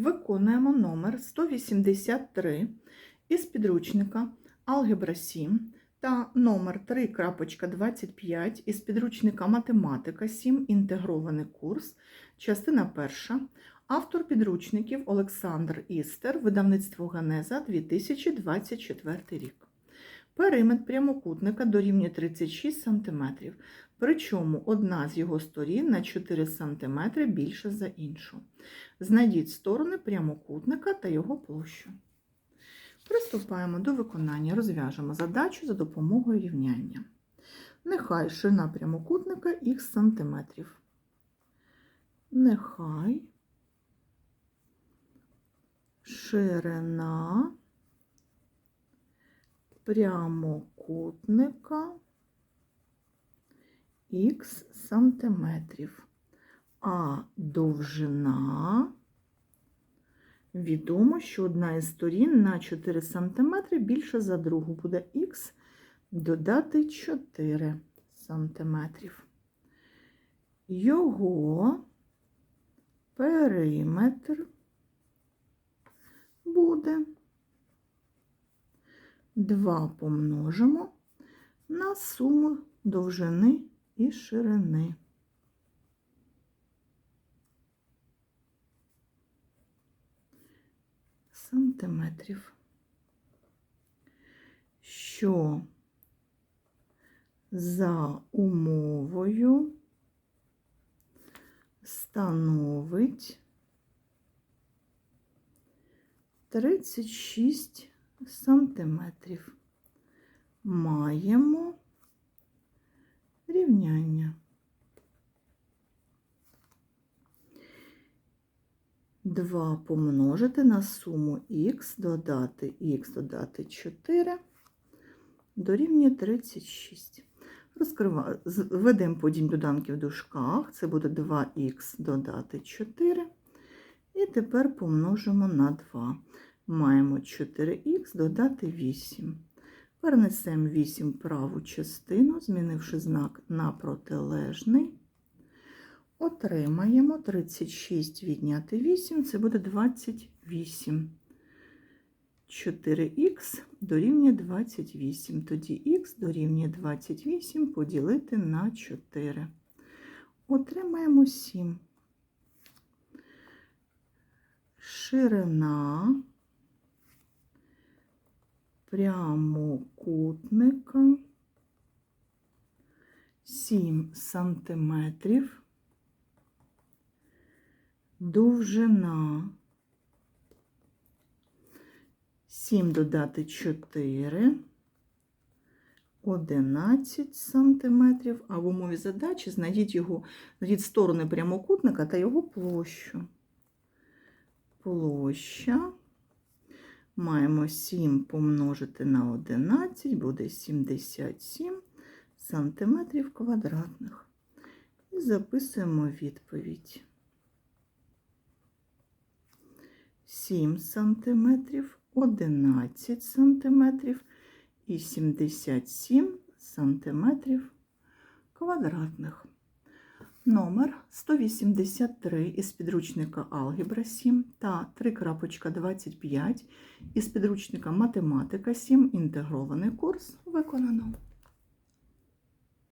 Виконуємо номер 183 із підручника Алгебра 7 та номер 3.25 із підручника Математика 7. Інтегрований курс, частина 1. Автор підручників Олександр Істер, видавництво Генеза 2024 рік. Периметр прямокутника дорівнює 36 см, причому одна з його сторін на 4 см більша за іншу. Знайдіть сторони прямокутника та його площу. Приступаємо до виконання. Розв'яжемо задачу за допомогою рівняння. Нехай ширина прямокутника х сантиметрів. Нехай ширина прямокутника х сантиметрів, а довжина відомо, що одна із сторін на 4 см більша за другу буде х додати 4 см. Його периметр буде 2 помножимо на суму довжини і ширини. Сантиметрів, що за умовою становить 36 сантиметрів. Маємо рівняння. 2 помножити на суму х, додати х, додати 4, дорівнює 36. Розкриваємо, введемо подім доданки в дужках, це буде 2х додати 4. І тепер помножимо на 2. Маємо 4х додати 8. Перенесемо 8 в праву частину, змінивши знак на протилежний. Отримаємо 36 відняти 8, це буде 28. 4х дорівнює 28. Тоді х дорівнює 28 поділити на 4. Отримаємо 7. Ширина прямокутника 7 сантиметрів, довжина. 7 додати 4, 11 сантиметрів, а в умові задачі знайдіть його, знайдіть сторони прямокутника та його площу. Площа маємо 7 помножити на 11, буде 77 сантиметрів квадратних. І записуємо відповідь. 7 сантиметрів, 11 сантиметрів і 77 сантиметрів квадратних. Номер 183 із підручника Алгебра 7 та 3.25 із підручника Математика 7. Інтегрований курс виконано.